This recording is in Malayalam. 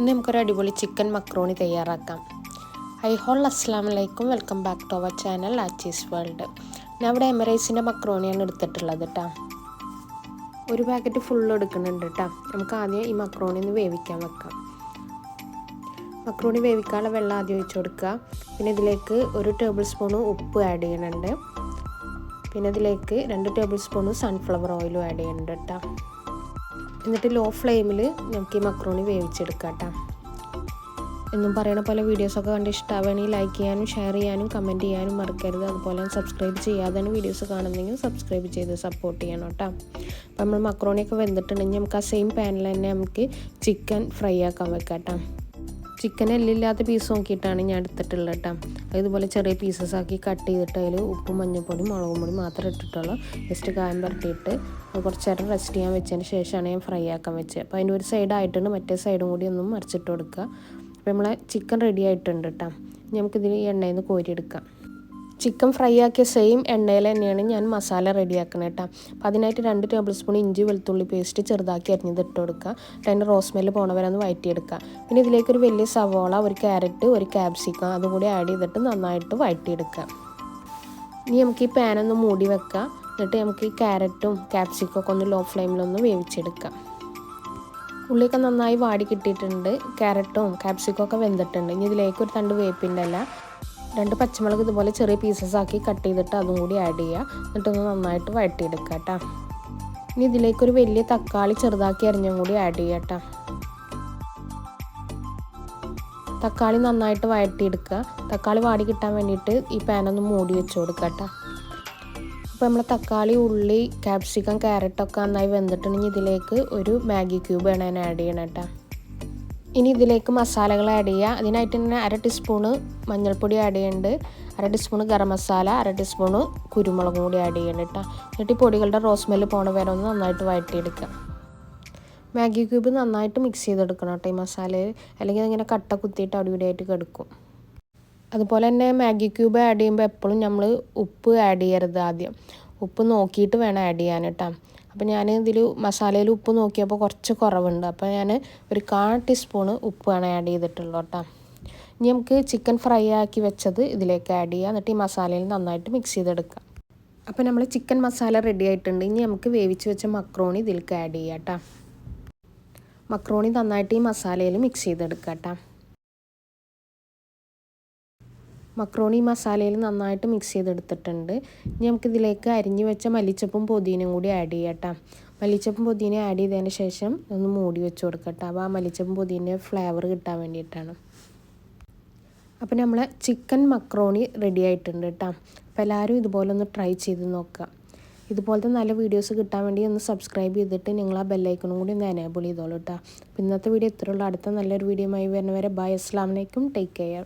ഇന്ന് നമുക്കൊരു അടിപൊളി ചിക്കൻ മക്രോണി തയ്യാറാക്കാം. ഹൈ ഹോൾ അസ്സാം വലൈക്കും welcome back to our channel Aachi's world. ഞാൻ ഇവിടെ എമറൈസിന്റെ മക്രോണിയാണ് എടുത്തിട്ടുള്ളത് കേട്ടോ ഒരു പാക്കറ്റ് ഫുൾ എടുക്കുന്നുണ്ട് കേട്ടോ നമുക്ക് ആദ്യം ഈ മക്രോണി ഒന്ന് വേവിക്കാൻ വെക്കാം. മക്രോണി വേവിക്കാനുള്ള വെള്ളം ആദ്യം ഒഴിച്ചു കൊടുക്കുക. പിന്നെ ഇതിലേക്ക് ഒരു ടേബിൾ സ്പൂണ് ഉപ്പ് ആഡ് ചെയ്യുന്നുണ്ട്. പിന്നെ ഇതിലേക്ക് രണ്ട് ടേബിൾ സ്പൂണ് സൺഫ്ലവർ ഓയിലും ആഡ് ചെയ്യുന്നുണ്ട് കേട്ടോ എന്നിട്ട് ലോ ഫ്ലെയിമിൽ നമുക്ക് ഈ മക്രോണി വേവിച്ചെടുക്കാം കേട്ടോ എന്നും പറയുന്ന പോലെ വീഡിയോസൊക്കെ കണ്ട് ഇഷ്ടമാവുകയാണെങ്കിൽ ലൈക്ക് ചെയ്യാനും ഷെയർ ചെയ്യാനും കമന്റ് ചെയ്യാനും മറക്കരുത്. അതുപോലെ സബ്സ്ക്രൈബ് ചെയ്യാതെയാണ് വീഡിയോസ് കാണുന്നെങ്കിൽ സബ്സ്ക്രൈബ് ചെയ്ത് സപ്പോർട്ട് ചെയ്യണം കേട്ടോ. അപ്പോൾ നമ്മൾ മക്രോണിയൊക്കെ വെന്തിട്ടുണ്ടെങ്കിൽ നമുക്ക് ആ സെയിം പാനിൽ തന്നെ നമുക്ക് ചിക്കൻ ഫ്രൈ ആക്കാൻ വെക്കാം കേട്ടോ ചിക്കൻ എല്ലില്ലാത്ത പീസ് നോക്കിയിട്ടാണ് ഞാൻ എടുത്തിട്ടുള്ളത് കേട്ടോ. ഇതുപോലെ ചെറിയ പീസസ് ആക്കി കട്ട് ചെയ്തിട്ട് അതിൽ ഉപ്പും മഞ്ഞൾപ്പൊടി മുളകും പൊടി മാത്രം ഇട്ടിട്ടുള്ളൂ. ജസ്റ്റ് കായം പുരട്ടിയിട്ട് കുറച്ച് നേരം റെസ്റ്റ് ചെയ്യാൻ വെച്ചതിന് ശേഷമാണ് ഞാൻ ഫ്രൈ ആക്കാൻ വെച്ചത്. അപ്പോൾ അതിന്റെ ഒരു സൈഡ് ആയിട്ടുണ്ട് മറ്റേ സൈഡും കൂടി ഒന്നും മറിച്ചിട്ട് കൊടുക്കുക. അപ്പോൾ നമ്മളെ ചിക്കൻ റെഡി ആയിട്ടുണ്ട് കേട്ടോ. നമുക്കിതിൽ എണ്ണയിൽ നിന്ന് കോരിയെടുക്കാം ചിക്കൻ ഫ്രൈ ആക്കിയ സെയിം എണ്ണയിൽ തന്നെയാണ് ഞാൻ മസാല റെഡിയാക്കുന്നത് കേട്ടോ അപ്പോൾ അതിനായിട്ട് രണ്ട് ടേബിൾ സ്പൂൺ ഇഞ്ചി വെളുത്തുള്ളി പേസ്റ്റ് ചെറുതാക്കി അരിഞ്ഞത് ഇട്ട് കൊടുക്കുക അതിന്റെ റോസ്മെല്ല് പോണവരെ ഒന്ന് വഴറ്റിയെടുക്കുക പിന്നെ ഇതിലേക്ക് ഒരു വലിയ സവോള ഒരു ക്യാരറ്റ് ഒരു ക്യാപ്സിക്കം അതുകൂടി ആഡ് ചെയ്തിട്ട് നന്നായിട്ട് വഴറ്റിയെടുക്കുക ഇനി നമുക്ക് ഈ പാനൊന്ന് മൂടി വെക്കുക എന്നിട്ട് നമുക്ക് ഈ ക്യാരറ്റും ക്യാപ്സിക്കും ഒക്കെ ഒന്ന് ലോ ഫ്ലെയിമിലൊന്ന് വേവിച്ചെടുക്കാം. ഉള്ളിയൊക്കെ നന്നായി വാടി കിട്ടിയിട്ടുണ്ട്. ക്യാരറ്റും ക്യാപ്സിക്കും ഒക്കെ വെന്തിട്ടുണ്ട്. ഇനി ഇതിലേക്ക് ഒരു തണ്ട് വേപ്പിന്റെ അല്ല രണ്ട് പച്ചമുളക് ഇതുപോലെ ചെറിയ പീസസ് ആക്കി കട്ട് ചെയ്തിട്ട് അതും കൂടി ആഡ് ചെയ്യുക എന്നിട്ടൊന്ന് നന്നായിട്ട് വഴട്ടിയെടുക്കുക കേട്ടോ ഇനി ഇതിലേക്കൊരു വലിയ തക്കാളി ചെറുതാക്കി അരിഞ്ഞും കൂടി ആഡ് ചെയ്യുക കേട്ടോ തക്കാളി നന്നായിട്ട് വഴട്ടിയെടുക്കുക തക്കാളി വാടി കിട്ടാൻ വേണ്ടിയിട്ട് ഈ പാനൊന്ന് മൂടി വെച്ച് കൊടുക്കുക കേട്ടോ അപ്പോൾ നമ്മൾ തക്കാളി ഉള്ളി ക്യാപ്സിക്കം ക്യാരറ്റൊക്കെ നന്നായി വെന്തിട്ടുണ്ടെങ്കിൽ ഇതിലേക്ക് ഒരു മാഗി ക്യൂബ് വേണം ആഡ് ചെയ്യണം കേട്ടോ ഇനി ഇതിലേക്ക് മസാലകൾ ആഡ് ചെയ്യുക. അതിനായിട്ട് തന്നെ അര ടീസ്പൂണ് മഞ്ഞൾപ്പൊടി ആഡ് ചെയ്യുന്നുണ്ട്. അര ടീസ്പൂണ് ഗരം മസാല അര ടീസ്പൂണ് കുരുമുളകും കൂടി ആഡ് ചെയ്യുന്നുണ്ട് കേട്ടോ എന്നിട്ട് ഈ പൊടികളുടെ റോസ്മെല്ല് പോണ വരെ ഒന്ന് നന്നായിട്ട് വഴറ്റിയെടുക്കുക. മാഗി ക്യൂബ് നന്നായിട്ട് മിക്സ് ചെയ്തെടുക്കണം കേട്ടോ ഈ മസാലയിൽ. അല്ലെങ്കിൽ അതിങ്ങനെ കട്ട കുത്തിയിട്ട് ആയിട്ട് കിടക്കും. അതുപോലെ തന്നെ മാഗി ക്യൂബ് ആഡ് ചെയ്യുമ്പോൾ എപ്പോഴും നമ്മൾ ഉപ്പ് ആഡ് ചെയ്യരുത് ആദ്യം. ഉപ്പ് നോക്കിയിട്ട് വേണം ആഡ് ചെയ്യാൻ കേട്ടോ അപ്പോൾ ഞാൻ ഇതിൽ മസാലയിൽ ഉപ്പ് നോക്കിയപ്പോൾ കുറച്ച് കുറവുണ്ട്. അപ്പോൾ ഞാൻ ഒരു കാ ടീസ്പൂണ് ഉപ്പാണ് ആഡ് ചെയ്തിട്ടുള്ളൂ കേട്ടോ ഇനി നമുക്ക് ചിക്കൻ ഫ്രൈ ആക്കി വെച്ചത് ഇതിലേക്ക് ആഡ് ചെയ്യുക എന്നിട്ട് ഈ മസാലയിൽ നന്നായിട്ട് മിക്സ് ചെയ്തെടുക്കുക അപ്പോൾ നമ്മൾ ചിക്കൻ മസാല റെഡി ആയിട്ടുണ്ട്. ഇനി നമുക്ക് വേവിച്ച് വെച്ച മക്രോണി ഇതിലേക്ക് ആഡ് ചെയ്യാം കേട്ടോ മക്രോണി നന്നായിട്ട് ഈ മസാലയിൽ മിക്സ് ചെയ്തെടുക്കാം കേട്ടോ മക്രോണി മസാലയിൽ നന്നായിട്ട് മിക്സ് ചെയ്തെടുത്തിട്ടുണ്ട്. ഇനി നമുക്കിതിലേക്ക് അരിഞ്ഞു വെച്ച മല്ലിച്ചപ്പും പുതിനയും കൂടി ആഡ് ചെയ്യട്ടോ. മല്ലിച്ചപ്പും പുതിന ആഡ് ചെയ്തതിന് ശേഷം ഒന്ന് മൂടി വെച്ച് കൊടുക്കട്ടെ. അപ്പോൾ ആ മല്ലിച്ചപ്പും പുതിന ഫ്ലേവർ കിട്ടാൻ വേണ്ടിയിട്ടാണ്. അപ്പോൾ നമ്മൾ ചിക്കൻ മക്രോണി റെഡി ആയിട്ടുണ്ട് കേട്ടോ. അപ്പോൾ എല്ലാവരും ഇതുപോലെ ഒന്ന് ട്രൈ ചെയ്ത് നോക്കുക. ഇതുപോലത്തെ നല്ല വീഡിയോസ് കിട്ടാൻ വേണ്ടി ഒന്ന് സബ്സ്ക്രൈബ് ചെയ്തിട്ട് നിങ്ങൾ ആ ബെല്ലൈക്കണും കൂടി ഒന്ന് എനേബിൾ ചെയ്തോളൂ കേട്ടോ. ഇന്നത്തെ വീഡിയോ ഇത്രയുള്ള അടുത്ത നല്ലൊരു വീഡിയോ ആയി വരുന്നവരെ ബൈ അസ്ലാം വലൈക്കും ടേക്ക് കെയർ